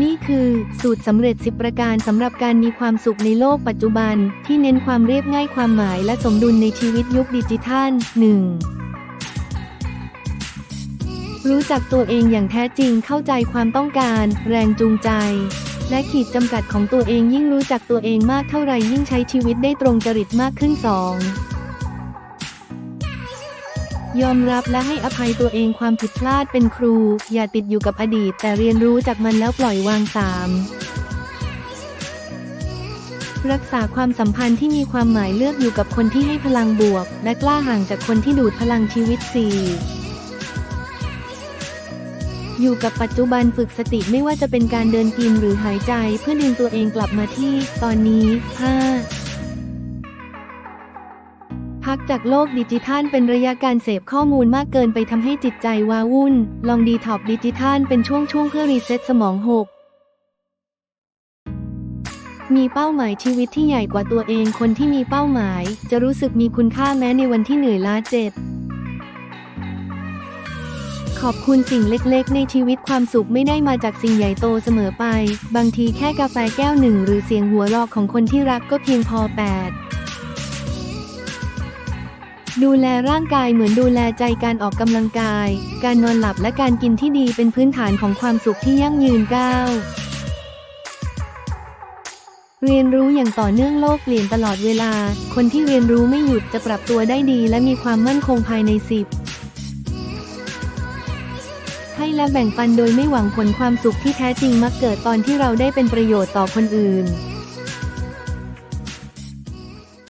นี่คือสูตรสำเร็จ 10 ประการสำหรับการมีความสุขในโลกปัจจุบัน ที่เน้นความเรียบง่ายความหมายและสมดุลในชีวิตยุคดิจิทัล 1. รู้จักตัวเองอย่างแท้จริงเข้าใจความต้องการ แรงจูงใจ และขีดจำกัดของตัวเองยิ่งรู้จักตัวเองมากเท่าไหร่ยิ่งใช้ชีวิตได้ตรงจริตมากขึ้น 2. ยอมรับและให้อภัยตัวเองความผิดพลาดเป็นครู อย่าติดอยู่กับอดีตแต่เรียนรู้จากมันแล้วปล่อยวาง 3. รักษาความสัมพันธ์ที่มีความหมายเลือกอยู่กับคนที่ให้พลังบวก และกล้าห่างจากคนที่ดูดพลังชีวิต 4. อยู่กับปัจจุบันฝึกสติไม่ว่าจะเป็นการเดินกินหรือหายใจเพื่อดึงตัวเองกลับมาที่ ตอนนี้ 5. พักจากโลกดิจิทัลเป็นระยะการเสพข้อมูลมากเกินไปทำให้จิตใจว้าวุ่น ลองดีท็อกดิจิทัลเป็นช่วงๆเพื่อรีเซ็ตสมอง6มีเป้าหมายชีวิตที่ใหญ่กว่าตัวเองคนที่มีเป้าหมาย จะรู้สึกมีคุณค่าแม้ในวันที่เหนื่อยล้าเจ็บ ขอบคุณสิ่งเล็กๆ ในชีวิตความสุขไม่ได้มาจากสิ่งใหญ่โตเสมอไป บางทีแค่กาแฟแก้วหนึ่งหรือเสียงหัวเราะของคนที่รักก็เพียงพอ8ดู ดูแลร่างกายเหมือนดูแลใจการออกกำลังกาย การนอนหลับและการกินที่ดีเป็นพื้นฐานของความสุขที่ยั่งยืน9เรียนรู้อย่างต่อเนื่องโลกเปลี่ยนตลอดเวลา คนที่เรียนรู้ไม่หยุดจะปรับตัวได้ดีและมีความมั่นคงภายใน10ให้และแบ่งปันโดยไม่หวังผลความสุขที่แท้จริงมักเกิดตอนที่เราได้เป็นประโยชน์ต่อคนอื่น